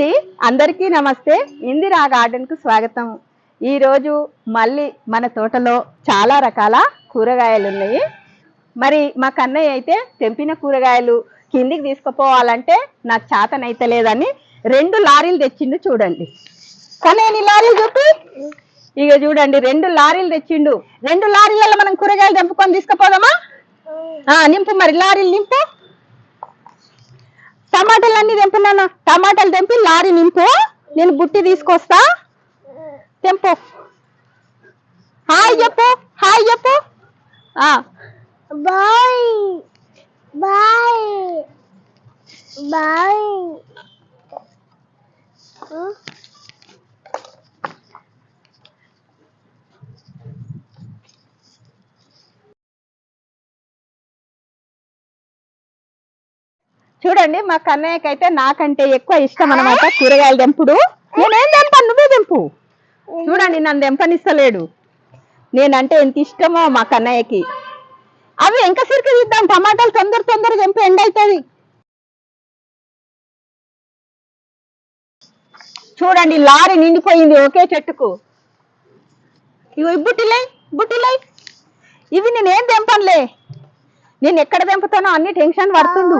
అండి అందరికీ నమస్తే. ఇందిరా గార్డెన్కు స్వాగతం ఈరోజు మళ్ళీ మన తోటలో చాలా రకాల కూరగాయలు ఉన్నాయి మరి మా కన్నయ్య అయితే తెంపిన కూరగాయలు కిందికి తీసుకుపోవాలంటే నాకు చేతనైతే లేదని రెండు లారీలు తెచ్చిండు చూడండి. కన్నయ్య లారీలు చూపి ఇక చూడండి రెండు లారీలు తెచ్చిండు. రెండు లారీలలో మనం కూరగాయలు తెంపుకొని తీసుకుపోదామా? నింపు మరి లారీలు నింపు. టమాటాలు అన్ని తెంపున్నాను టమాటాలు తెంపి లారీ నింపు. నేను బుట్టి తీసుకొస్తా. తెంపు. హాయ్ చెప్పు. హాయ్ చెప్పు. బాయ్. బాయ్. బాయ్. చూడండి మా కన్నయ్యకి అయితే నాకంటే ఎక్కువ ఇష్టం అనమాట కూరగాయలు తెంపుడు నేనేం తెంపాను నువ్వే తెంపు చూడండి నన్ను తెంపనిస్తలేడు నేనంటే ఎంత ఇష్టమో మా కన్నయ్యకి. అవి ఇంకా సిరికి తీద్దాం. టమాటాలు తొందర తొందర తెంపి ఎండ్ అవుతుంది చూడండి లారీ నిండిపోయింది ఒకే చెట్టుకు. ఇవి ఈ బుట్టిలై బుట్టిలై. ఇవి నేనేం తెంపనులే నేను ఎక్కడ తెంపుతానో అన్ని టెన్షన్ పడుతుండు.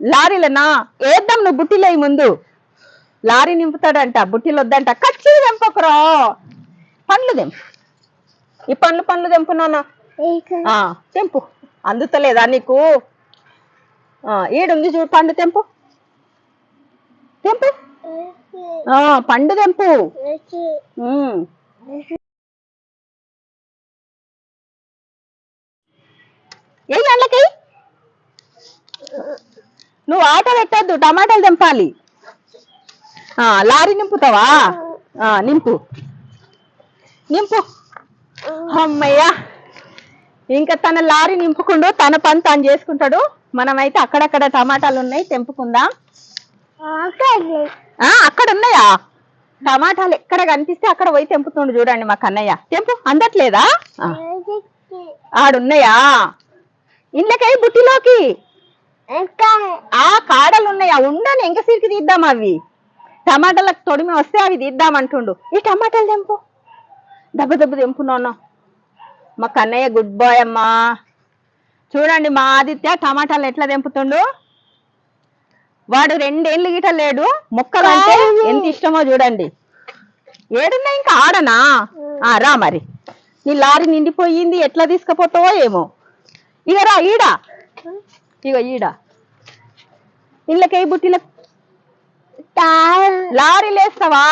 లారీలనా? వేద్దాం నువ్వు బుట్టిలై ముందు. లారీ నింపుతాడంట బుట్టిలు వద్దంట కచ్చి తెంపకురా. పండ్లు తెంపు ఈ పండ్లు పండ్లు తెంపునానా ఆ, తెంపు. అందుతలేదా నీకు? ఆ, ఈడుంది చూడు పండు తెంపు. తెంపు. ఆ, పండు తెంపు. ఏ గంటలకి నువ్వు ఆట పెట్టద్దు టమాటాలు తెంపాలి. ఆ, లారీ నింపుతావా? ఆ, నింపు. నింపు. అమ్మయ్యా. ఇంకా తన లారీ నింపుకుండు తన పని తను చేసుకుంటాడు. మనమైతే అక్కడక్కడ టమాటాలు ఉన్నాయి తెంపుకుందాం. ఆ అక్కడ ఉన్నాయా? టమాటాలు ఎక్కడ కనిపిస్తే అక్కడ పోయి తెంపుతుండు చూడండి మా కన్నయ్య. తెంపు అందట్లేదా? ఆడున్నాయా? ఇండ్లకై బుట్టిలోకి. ఆ కాడలు ఉన్నాయా ఉండని ఎంక సిరికి తీద్దాం అవి. టమాటాలకు తొడిమి వస్తే అవి తీద్దాం అంటుండు. ఈ టమాటాలు తెంపు. దెబ్బ దెబ్బ తెంపు నాన్న. మా కన్నయ్య గుడ్ బాయ్ అమ్మా. చూడండి మా ఆదిత్య టమాటాలు ఎట్లా తెంపుతుండు? వాడు రెండేళ్ళు గిట లేడు. మొక్కలంటే ఎంత ఇష్టమో చూడండి. ఏడున్నా ఇంకా ఆడనా? ఆ రా మరి. నీ లారీ నిండిపోయింది ఎట్లా తీసుకుపోతావో ఏమో. ఇక రా ఈడ. ఇగో ఈడ ఇళ్ళకై బుట్టిల లారీ లేస్తావా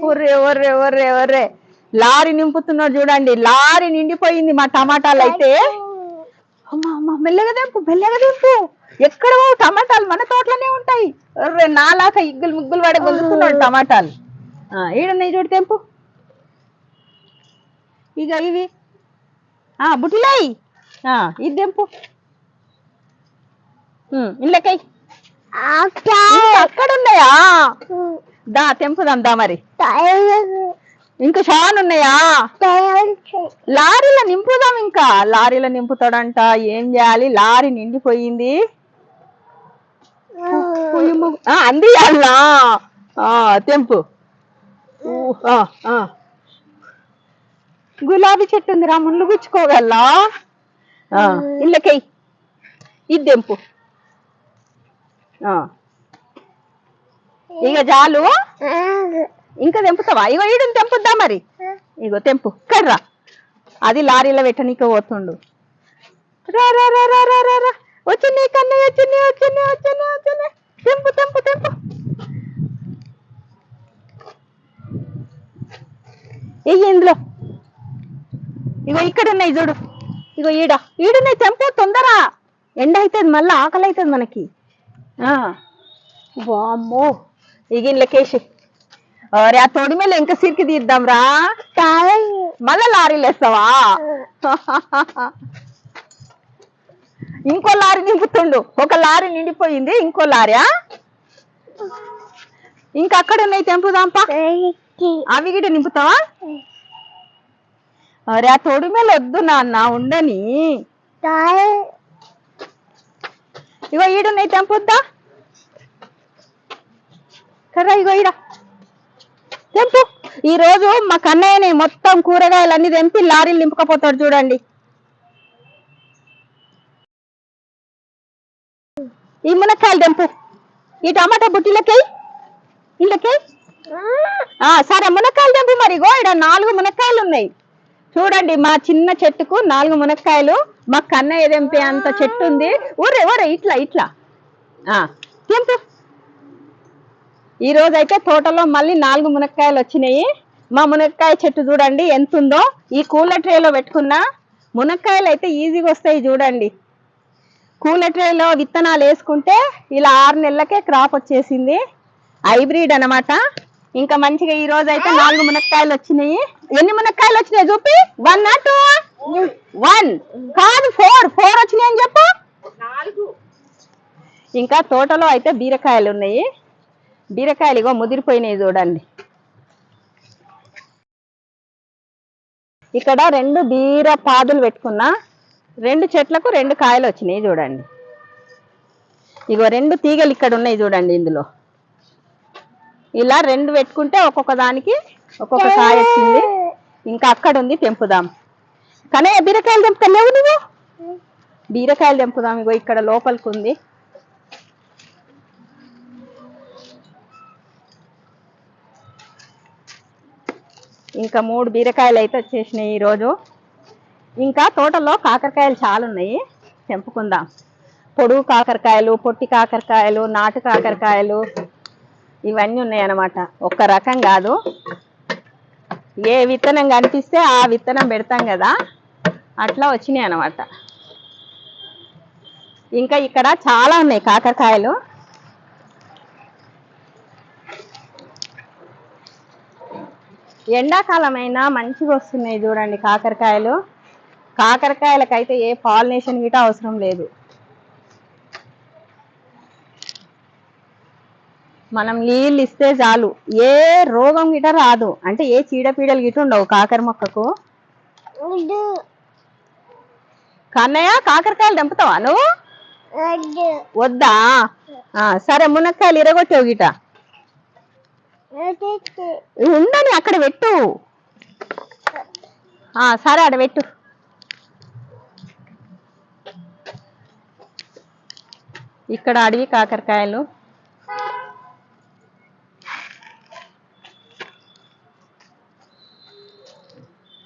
ఒర్రే ఒర్రే ఒర్రే ఒర్రే లారీ నింపుతున్నాడు చూడండి లారీ నిండిపోయింది మా టమాటాలు అయితే మెల్లగా తెంపు మెల్లగా తెంపు ఎక్కడ టమాటాలు మన తోటలోనే ఉంటాయి ఒర్రే నాలాక ఇగ్గులు ముగ్గులు పడే గొంతుతున్నాడు టమాటాలు ఆ, ఈడున్నాయి చూడు తెంపు ఇక ఇవి ఆ బుట్టిలాయి ఇది తెంపు ఇంకా అక్కడ ఉన్నాయా దా తెంపుదాం దా మరి. ఇంకా చాలా ఉన్నాయా లారీలో నింపుదాం ఇంకా. లారీలో నింపుతాడంట. ఏం చేయాలి? లారీ నిండిపోయింది. అందియాలా ఆ, తెంపు. గులాబీ చెట్టు ఉందిరా ముళ్ళు గుచ్చుకోగలలా ఆ, ఇళ్ళకై ఇది తెంపు. ఇక చాలు? ఇంకా తెంపుతావా? ఇగో ఈడుని తెంపుద్దా మరి? ఇగో తెంపు. కర్రా అది లారీలో పెట్టనీకి పోతుండు. రా రా రా రా రా రా రా. వచ్చింది కన్నయ్య వచ్చింది వచ్చింది వచ్చింది వచ్చింది. తెంపు తెంపు తెంపు. ఎయ్యి ఇందులో. ఇగో ఇక్కడ ఉన్నాయి చూడు. ఇగో ఈడ. ఈడున్నాయి తెంపు తొందర. ఎండ అవుతుంది మళ్ళీ ఆకలి అవుతుంది మనకి. వామ్మో ఇక ఇంట్లోకేసి అరే ఆ తొడి మీద ఇంకా సిరికి తీద్దాం రా మళ్ళా లారీలు వేస్తావా ఇంకో లారీ నింపుతుండు ఒక లారీ నిండిపోయింది ఇంకో లారీ ఇంకా అక్కడ ఉన్నాయి తెంపుదాంపా అవి గిట నింపుతావా అరే ఆ తొడి మీద వద్దు నాన్న ఉండని ఇగో ఈడున్నాయి తెంపుద్దా కర్రా ఇగో ఇరా తెంపు. ఈ రోజు మా కన్నయ్యని మొత్తం కూరగాయలన్నీ తెంపి లారీలు నింపుకపోతాడు చూడండి. ఈ మునక్కాయలు తెంపు. ఈ టమాటా బుట్టిలకి? ఇళ్ళకి? ఆ. సరే మునక్కాయలు తెంపు మరి ఇగో. ఇక్కడ నాలుగు మునక్కాయలు ఉన్నాయి. చూడండి మా చిన్న చెట్టుకు నాలుగు మునక్కాయలు మా కన్న ఏదెంపే అంత చెట్టు ఉంది. ఊరే ఊరే ఇట్లా ఇట్లా. ఆ తెంపు. ఈ రోజు అయితే తోటలో మళ్ళీ నాలుగు మునక్కాయలు వచ్చినాయి. మా మునక్కాయ చెట్టు చూడండి ఎంత ఉందో ఈ కూల ట్రేలో పెట్టుకున్న మునక్కాయలు అయితే ఈజీగా వస్తాయి చూడండి. కూల ట్రేలో విత్తనాలు వేసుకుంటే ఇలా ఆరు నెలలకే క్రాప్ వచ్చేసింది. హైబ్రిడ్ అన్నమాట. ఇంకా మంచిగా ఈ రోజు అయితే నాలుగు మునక్కాయలు వచ్చినాయి. ఎన్ని మునక్కాయలు వచ్చినాయి చూపి? వన్ టూ వన్ కాదు ఫోర్ ఫోర్ వచ్చినాయి అని చెప్పు ఇంకా తోటలో అయితే బీరకాయలు ఉన్నాయి. బీరకాయలు ఇగో ముదిరిపోయినాయి చూడండి. ఇక్కడ రెండు బీర పాదులు పెట్టుకున్నా. రెండు చెట్లకు రెండు కాయలు వచ్చినాయి చూడండి. ఇగో రెండు తీగలు ఇక్కడ ఉన్నాయి చూడండి ఇందులో. ఇలా రెండు పెట్టుకుంటే ఒక్కొక్క దానికి ఒక్కొక్క కాయ వచ్చింది. ఇంకా అక్కడ ఉంది తెంపుదాం. కానీ బీరకాయలు తెంపుతలేవు నువ్వు? బీరకాయలు తెంపుదాం ఇగో ఇక్కడ లోపలికి ఉంది. ఇంకా మూడు బీరకాయలు అయితే వచ్చేసినాయి ఈరోజు. ఇంకా తోటలో కాకరకాయలు చాలా ఉన్నాయి. తెంపుకుందాం. పొడుగు కాకరకాయలు పొట్టి కాకరకాయలు నాటు కాకరకాయలు ఇవన్నీ ఉన్నాయన్నమాట. ఒక్క రకం కాదు. ఏ విత్తనం కనిపిస్తే ఆ విత్తనం పెడతాం కదా. అట్లా వచ్చినాయి అన్నమాట. ఇంకా ఇక్కడ చాలా ఉన్నాయి కాకరకాయలు. ఎండాకాలం అయినా మంచిగా వస్తున్నాయి చూడండి కాకరకాయలు. కాకరకాయలకైతే ఏ పాలినేషన్ గిట అవసరం లేదు. మనం నీళ్ళు ఇస్తే చాలు. ఏ రోగం గిట రాదు. అంటే ఏ చీడపీడలు గిట ఉండవు కాకర మొక్కకు. కన్నయ్య కాకరకాయలు తెంపుతావా నువ్వు? వద్దు. సరే మునక్కాయలు ఇరగొట్టావు గిట. ఉండని అక్కడ పెట్టు. ఆ, సరే అక్కడ పెట్టు. ఇక్కడ అడవి కాకరకాయలు.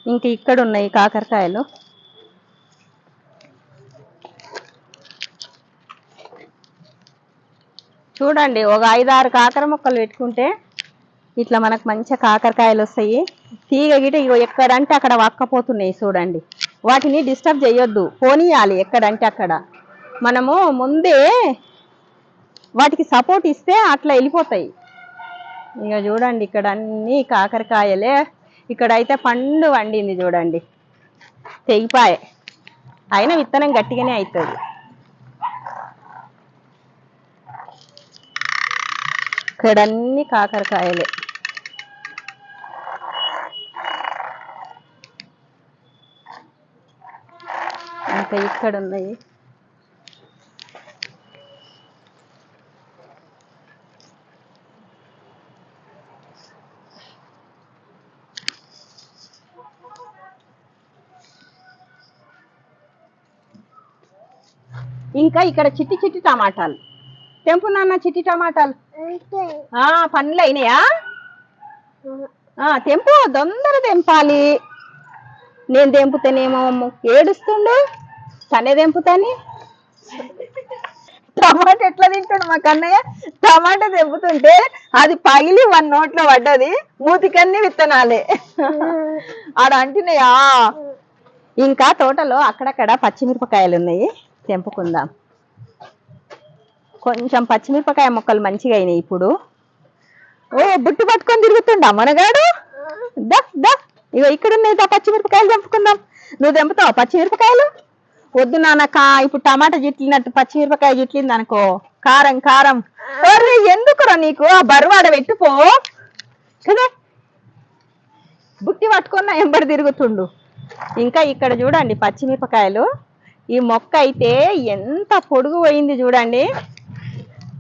ఇంక ఇక్కడ ఉన్నాయి కాకరకాయలు. చూడండి ఒక ఐదారు కాకర మొక్కలు పెట్టుకుంటే ఇట్లా మనకు మంచిగా కాకరకాయలు వస్తాయి. తీగ గిట ఇగో ఎక్కడంటే అక్కడ వక్కపోతున్నాయి చూడండి. వాటిని డిస్టర్బ్ చేయొద్దు పోనీయాలి ఎక్కడంటే అక్కడ. మనము ముందే వాటికి సపోర్ట్ ఇస్తే అట్లా వెళ్ళిపోతాయి. ఇక చూడండి ఇక్కడ అన్నీ కాకరకాయలే. ఇక్కడ అయితే పండు వండింది చూడండి. తెగిపాయే అయినా విత్తనం గట్టిగానే అవుతుంది ఇక్కడ అన్ని కాకరకాయలే. ఇంకా ఇక్కడ ఉన్నాయి ఇంకా ఇక్కడ చిట్టి చిట్టి టమాటాలు. తెంపు నాన్న చిట్టి టమాటాలు. పనులు అయినాయా? తెంపు తొందర తెంపాలి. నేను తెంపుతానేమో ఏడుస్తుండు? తనే తెంపుతాని? టమాటా ఎట్లా తింటాడు మా కన్నయ్య? టమాటా తెంపుతుంటే అది పగిలి వన్ నోట్లో పడ్డది. మూతికన్నీ విత్తనాలే. ఆడ అంటున్నాయా? ఇంకా తోటలో అక్కడక్కడ పచ్చిమిరపకాయలు ఉన్నాయి తెంపుకుందాం. కొంచెం పచ్చిమిరపకాయ మొక్కలు మంచిగా అయినాయి ఇప్పుడు. ఓ బుట్టు పట్టుకొని తిరుగుతుండా మనగాడు? దా దా. ఇగో ఇక్కడ ఉన్నాయి దా పచ్చిమిరపకాయలు తెంపుకుందాం నువ్వు తెంపుతావు పచ్చిమిరపకాయలు? వద్దు నాన్నక ఇప్పుడు టమాటా జిట్లినట్టు పచ్చిమిరపకాయ జిట్లింది అనుకో కారం కారం. ఒర్రే, ఎందుకురా నీకు? ఆ బరువాడ పెట్టుపో కదా? బుట్టి పట్టుకున్న ఎంబడి తిరుగుతుండు. ఇంకా ఇక్కడ చూడండి పచ్చిమిరపకాయలు. ఈ మొక్క అయితే ఎంత పొడుగు పోయింది చూడండి.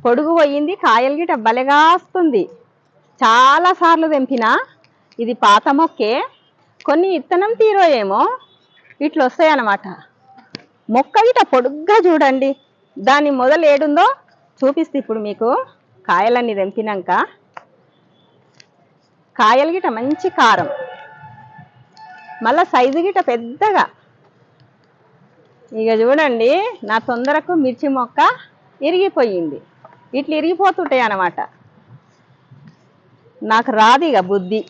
పొడుగు పోయింది కాయలు గిట భలేగా వస్తుంది. చాలా సార్లు తెంపినా ఇది పాత మొక్కే. కొన్ని ఇత్తనం తీరోయేమో ఇట్లా వస్తాయి అన్నమాట మొక్క గిట పొడుగ్గా చూడండి. దాని మొదలు ఏడుందో చూపిస్తే ఇప్పుడు మీకు. కాయలన్నీ తెంపినాక. కాయలు గిట మంచి కారం. మళ్ళా సైజు గిట పెద్దగా. ఇక చూడండి నా తొందరకు మిర్చి మొక్క ఇరిగిపోయింది. ఇట్లా ఇరిగిపోతుంటాయి అన్నమాట. నాకు రాదు ఇక బుద్ధి.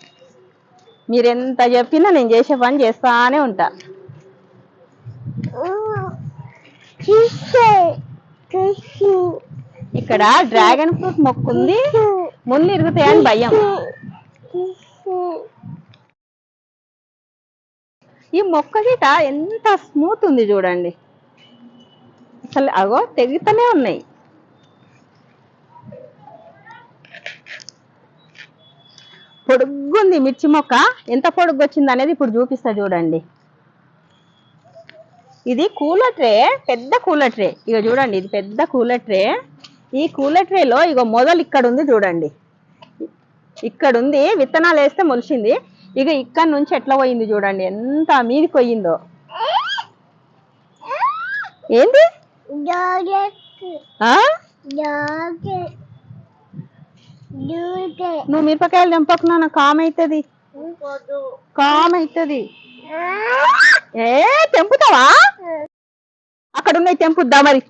మీరెంత చెప్పినా నేను చేసే పని చేస్తానే ఉంటా. ఇక్కడ డ్రాగన్ ఫ్రూట్ మొక్క ఉంది. ముళ్ళు ఇరుగుతాయని భయం. ఈ మొక్క గిట ఎంత స్మూత్ ఉంది చూడండి. అసలు అగో తెగుతూనే ఉన్నాయి. పొడుగ్గుంది మిర్చి మొక్క. ఎంత పొడుగు వచ్చింది అనేది ఇప్పుడు చూపిస్తా చూడండి. ఇది కూలర్ ట్రే పెద్ద కూలర్ ట్రే. ఇక చూడండి ఇది పెద్ద కూలర్ ట్రే. ఈ కూలర్ ట్రేలో ఇగో మొదలు ఇక్కడ ఉంది చూడండి. ఇక్కడ ఉంది విత్తనాలు వేస్తే మొలిచింది ఇక ఇక్కడ నుంచి ఎట్లా పోయింది చూడండి ఎంత మీదికి పోయిందో ఏంది? నువ్వు మిరపకాయలు తెంపకున్నా కామ్ అవుతుంది కామ్ అవుతుంది ఏ తెంపుతావా? అక్కడ ఉన్నాయి తెంపుద్దా మరి?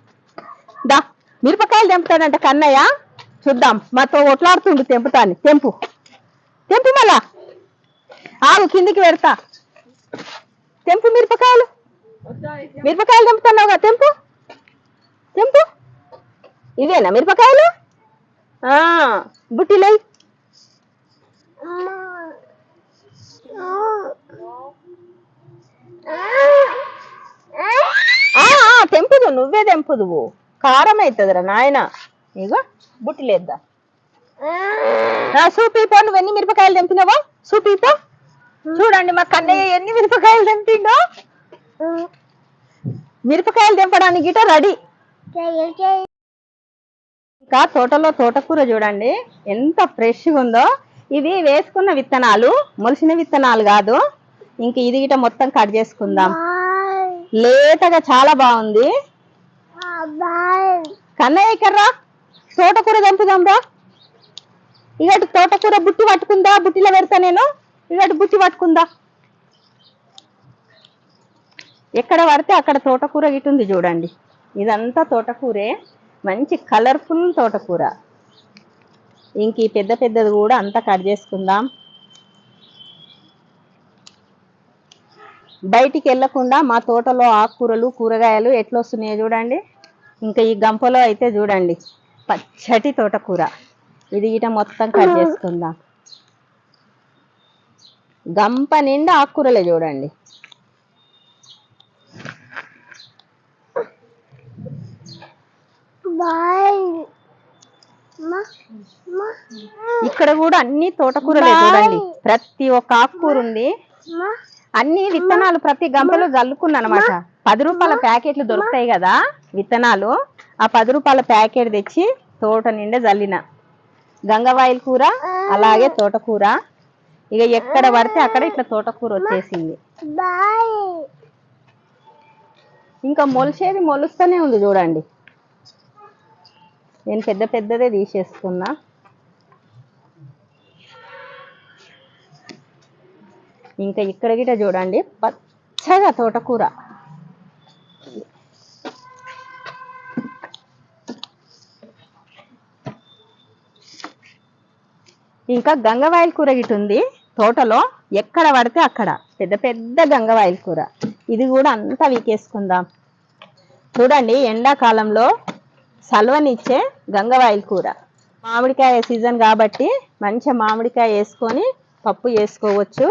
దా మిరపకాయలు తెంపుతాడంట కన్నయ్య. చూద్దాం మాతో ఒట్లాడుతుండు తెంపుతాను. తెంపు. తెంపు మళ్ళా. ఆగు కిందికి పెడతా. తెంపు మిరపకాయలు. మిరపకాయలు తెంపుతున్నావుగా తెంపు. తెంపు. ఇవేనా మిరపకాయలు? బుట్టిలై తెంపుదు నువ్వే తెంపుదువు. కారం అవుతుందిరా నాయన. ఇగో బుట్టిలేద్దా సూపీపో నువ్వు ఎన్ని మిరపకాయలు తెంపినావో? సూపీపో. చూడండి మా కన్నయ్య ఎన్ని మిరపకాయలు తెంపిండో. మిరపకాయలు తెంపడానికి గిట రెడీ. ఇంకా తోటలో తోటకూర చూడండి. ఎంత ఫ్రెష్గా ఉందో. ఇవి వేసుకున్న విత్తనాలు మొలిసిన విత్తనాలు కాదు. ఇంక ఇది గిట మొత్తం కట్ చేసుకుందాం. లేతగా చాలా బాగుంది. కన్నయ్య ఇక్కడ్రా తోటకూర తెంపుదాం రా. ఇగటి తోటకూర బుట్టి పట్టుకుందా? బుట్టిలో పెడతా నేను. ఇగటి బుట్టి పట్టుకుందా? ఎక్కడ పడితే అక్కడ తోటకూర గిటుంది చూడండి. ఇదంతా తోటకూరే. మంచి కలర్ఫుల్ తోటకూర. ఇంక ఈ పెద్ద పెద్దది కూడా అంతా కట్ చేసుకుందాం. బయటికి వెళ్ళకుండా మా తోటలో ఆకుకూరలు కూరగాయలు ఎట్లా వస్తున్నాయో చూడండి. ఇంకా ఈ గంపలో అయితే చూడండి పచ్చటి తోటకూర. ఇది గిట మొత్తం కట్ చేసుకుందాం. గంప నిండా ఆకుకూరలే చూడండి. ఇక్కడ కూడా అన్ని తోటకూరలే చూడండి. ప్రతి ఒక్క ఆకుకూర ఉంది అన్ని విత్తనాలు ప్రతి గంపలో జల్లుకున్నా అనమాట పది రూపాయల ప్యాకెట్లు దొరుకుతాయి కదా విత్తనాలు. ఆ పది రూపాయల ప్యాకెట్ తెచ్చి తోట నిండా జల్లిన. గంగవాయిల కూర అలాగే తోటకూర. ఇక ఎక్కడ పడితే అక్కడ ఇట్లా తోటకూర వచ్చేసింది. ఇంకా మొలిచేది మొలుస్తూనే ఉంది చూడండి. నేను పెద్ద పెద్దదే తీసేసుకున్నా ఇంకా ఇక్కడ గిట చూడండి పచ్చగా తోటకూర. ఇంకా గంగవాయిల కూర గిట ఉంది తోటలో ఎక్కడ పడితే అక్కడ. పెద్ద పెద్ద గంగవాయిల కూర. ఇది కూడా అంతా వీకేసుకుందాం. చూడండి ఎండాకాలంలో సల్వనిచ్చే గంగవాయిల కూర. మామిడికాయ సీజన్ కాబట్టి మంచిగా మామిడికాయ వేసుకొని పప్పు వేసుకోవచ్చు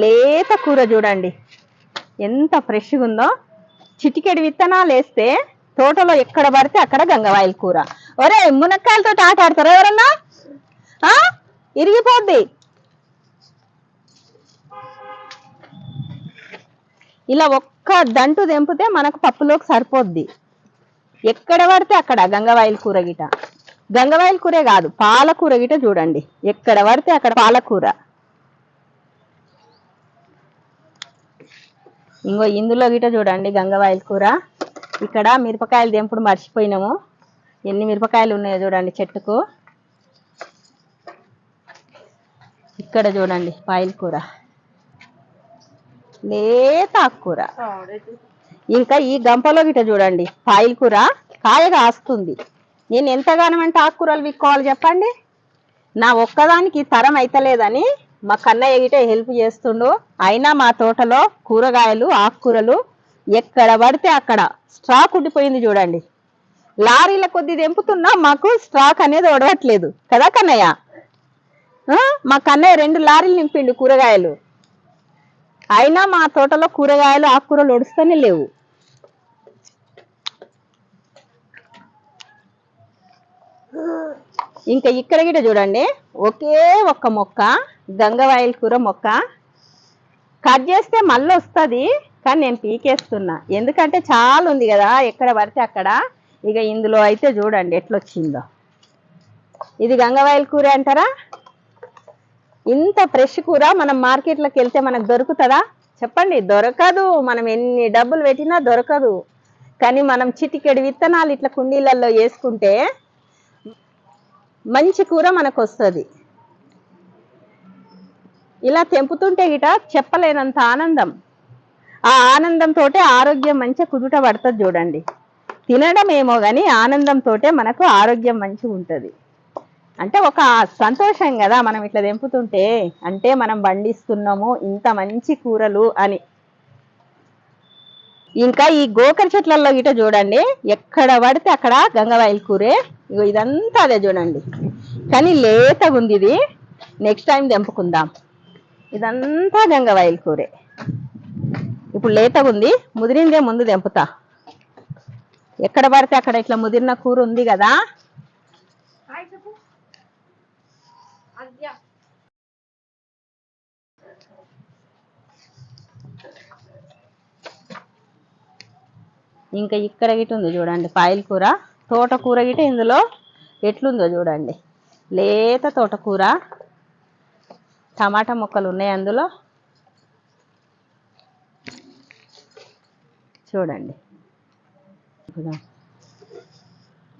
లేత కూర చూడండి. ఎంత ఫ్రెష్గా ఉందో. చిటికెడు విత్తనాలు వేస్తే తోటలో ఎక్కడ పడితే అక్కడ గంగవాయిల కూర. ఒరే మునక్కాయలతో ఆట ఆడతారా ఎవరన్నా? ఇరిగిపోద్ది. ఇలా ఒక్క దంటు తెంపితే మనకు పప్పులోకి సరిపోద్ది. ఎక్కడ పడితే అక్కడ గంగవాయిల కూర గిట గంగవాయిల కూరే కాదు పాలకూర గిట చూడండి. ఎక్కడ పడితే అక్కడ పాలకూర. ఇంకో ఇందులో గిట చూడండి గంగవాయిల కూర. ఇక్కడ మిరపకాయలు తెంపుడు మర్చిపోయినాము. ఎన్ని మిరపకాయలు ఉన్నాయో చూడండి చెట్టుకు. ఇక్కడ చూడండి పాయల కూర. లేత ఆకుకూర. ఇంకా ఈ గంపలో గిట చూడండి. పాయల కూర కాయగా ఆస్తుంది. నేను ఎంతగానో అంటే ఆకుకూరలు విక్కోవాలి చెప్పండి? నా ఒక్కదానికి తరం అయితలేదని మా కన్నయ్య గిట హెల్ప్ చేస్తుండు. అయినా మా తోటలో కూరగాయలు ఆకుకూరలు ఎక్కడ పడితే అక్కడ స్టాక్ ఉండిపోయింది చూడండి. లారీల కొద్ది తెంపుతున్నా మాకు స్టాక్ అనేది ఒడవట్లేదు కదా కన్నయ్య? మా కన్నయ్య రెండు లారీలు నింపిండు కూరగాయలు. అయినా మా తోటలో కూరగాయలు ఆకుకూరలు ఒడుస్తూనే లేవు. ఇంకా ఇక్కడ గిట చూడండి. ఒకే ఒక్క మొక్క గంగవాయిల కూర మొక్క. కట్ చేస్తే మళ్ళీ వస్తుంది కానీ నేను పీకేస్తున్నా. ఎందుకంటే చాలా ఉంది కదా ఎక్కడ పడితే అక్కడ. ఇక ఇందులో అయితే చూడండి ఎట్లొచ్చిందో. ఇది గంగవాయిల కూర అంటారా? ఇంత ఫ్రెష్ కూర మనం మార్కెట్లోకి వెళ్తే మనకు దొరుకుతుందా? చెప్పండి దొరకదు. మనం ఎన్ని డబ్బులు పెట్టినా దొరకదు. కానీ మనం చిటికెడు విత్తనాలు ఇట్లా కుండీలలో వేసుకుంటే మంచి కూర మనకు వస్తుంది ఇలా తెంపుతుంటే గిట చెప్పలేనంత ఆనందం. ఆ ఆనందంతో ఆరోగ్యం మంచిగా కుదుట పడుతుంది చూడండి. తినడం ఏమో కానీ ఆనందంతో మనకు ఆరోగ్యం మంచిగా ఉంటుంది. అంటే ఒక సంతోషం కదా మనం ఇట్లా తెంపుతుంటే. అంటే మనం పండిస్తున్నాము ఇంత మంచి కూరలు అని. ఇంకా ఈ గోకర చెట్లలో గిట చూడండి. ఎక్కడ పడితే అక్కడ గంగవాయిల కూరే ఇగో ఇదంతా అదే చూడండి. కానీ లేతగా ఉంది ఇది. నెక్స్ట్ టైం తెంపుకుందాం. ఇదంతా గంగవాయిల కూరే. ఇప్పుడు లేతగా ఉంది ముదిరిందే ముందు తెంపుతా. ఎక్కడ పడితే అక్కడ ఇట్లా ముదిరిన కూర ఉంది కదా. ఇంకా ఇక్కడ గిట్ ఉంది చూడండి పాయల కూర. తోటకూర గిట ఇందులో ఎట్లుందో చూడండి. లేత తోటకూర టమాటా ముక్కలు ఉన్నాయి అందులో. చూడండి.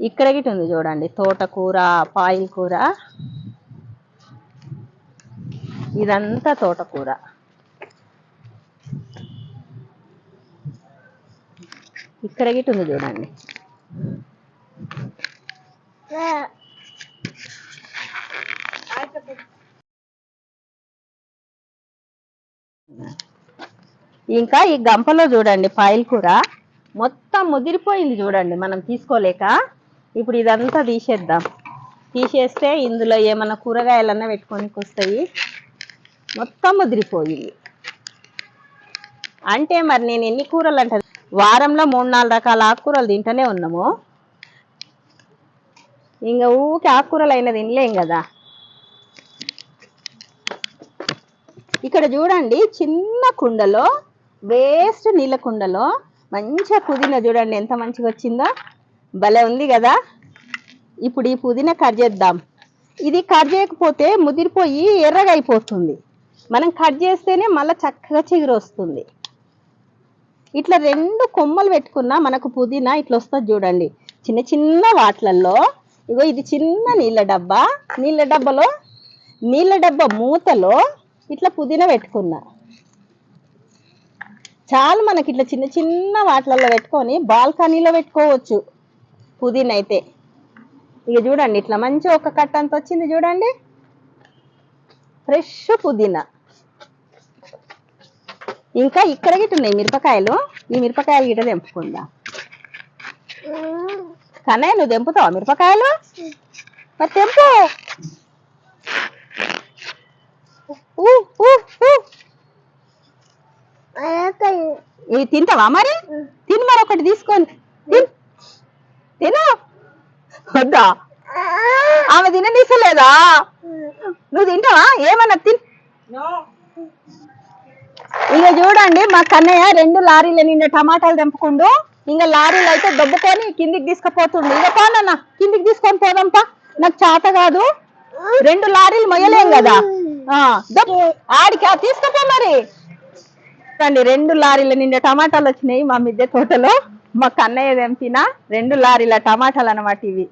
ఇక్కడ గిట ఉంది చూడండి తోటకూర పాయల కూర ఇదంతా తోటకూర. ఇక్కడ గిట ఉంది చూడండి. ఇంకా ఈ గంపలో చూడండి పాయల కూర. మొత్తం ముదిరిపోయింది చూడండి మనం తీసుకోలేక. ఇప్పుడు ఇదంతా తీసేద్దాం. తీసేస్తే ఇందులో ఏమైనా కూరగాయలన్నా పెట్టుకోనికి వస్తాయి మొత్తం ముదిరిపోయింది. అంటే మరి నేను ఎన్ని కూరలు అంటే వారంలో మూడు నాలుగు రకాల ఆకుకూరలు తింటూనే ఉన్నాము. ఇంకా ఊకే ఆకుకూరలు అయినా తినలేం కదా. ఇక్కడ చూడండి చిన్న కుండలో వేస్ట్ నీళ్ళ కుండలో మంచిగా పుదీనా చూడండి ఎంత మంచిగా వచ్చిందో. భలే ఉంది కదా. ఇప్పుడు ఈ పుదీనా కట్ చేద్దాం. ఇది కట్ చేయకపోతే ముదిరిపోయి ఎర్రగా అయిపోతుంది మనం కట్ చేస్తేనే మళ్ళీ చక్కగా చిగురు వస్తుంది. ఇట్లా రెండు కొమ్మలు పెట్టుకున్నా మనకు పుదీనా ఇట్లా వస్తుంది చూడండి. చిన్న చిన్న వాట్లల్లో ఇగో ఇది చిన్న నీళ్ళ డబ్బా. నీళ్ళ డబ్బాలో నీళ్ళ డబ్బా మూతలో ఇట్లా పుదీనా పెట్టుకున్నా. చాలు మనకి ఇట్లా చిన్న చిన్న వాటిలలో పెట్టుకొని బాల్కనీలో పెట్టుకోవచ్చు పుదీనా అయితే. ఇక చూడండి ఇట్లా మంచి ఒక కట్ట అంత వచ్చింది చూడండి. ఫ్రెష్ పుదీనా. ఇంకా ఇక్కడ గిట్ట ఉన్నాయి మిరపకాయలు. ఈ మిరపకాయలు గిట్ట తెంపుకుందాం. కన్నయ్య నువ్వు తెంపుతావా మిరపకాయలు? మరి తెంపు. ఇవి తింటావా మరి? తిని మరి ఒకటి తీసుకొని. తిన్. వద్దా? ఆమె తిననీసలేదా? నువ్వు తింటావా? ఏమన్నా తిన్. ఇక చూడండి మా కన్నయ్య రెండు లారీల నిండా టమాటాలు తెంపుకుండు. ఇంకా లారీలు అయితే దొబ్బుకొని కిందికి తీసుకుపోతుండు. ఇక పోనన్నా కిందికి తీసుకొని పోదాంపా. నాకు చేత కాదు. రెండు లారీలు మొయ్యలేం కదా. ఆడికి తీసుకోపో మరి. రండి రెండు లారీల నిండా టమాటాలు వచ్చినాయి మా మిద్దె తోటలో. మా కన్నయ్య తెంపిన రెండు లారీల టమాటాలు అన్నమాట ఇవి.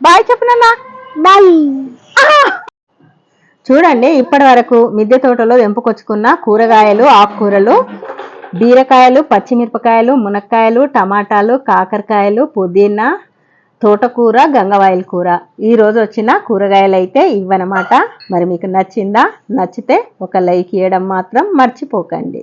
బాయ్ చెప్పనన్నా బాయ్. చూడండి ఇప్పటి వరకు మిద్దె తోటలో తెంపుకొచ్చుకున్న కూరగాయలు ఆకుకూరలు బీరకాయలు పచ్చిమిరపకాయలు మునక్కాయలు టమాటాలు కాకరకాయలు పుదీనా తోటకూర గంగవాయిల కూర. ఈరోజు వచ్చిన కూరగాయలు అయితే ఇవ్వనమాట. మరి మీకు నచ్చిందా? నచ్చితే ఒక లైక్ ఇవ్వడం మాత్రం మర్చిపోకండి.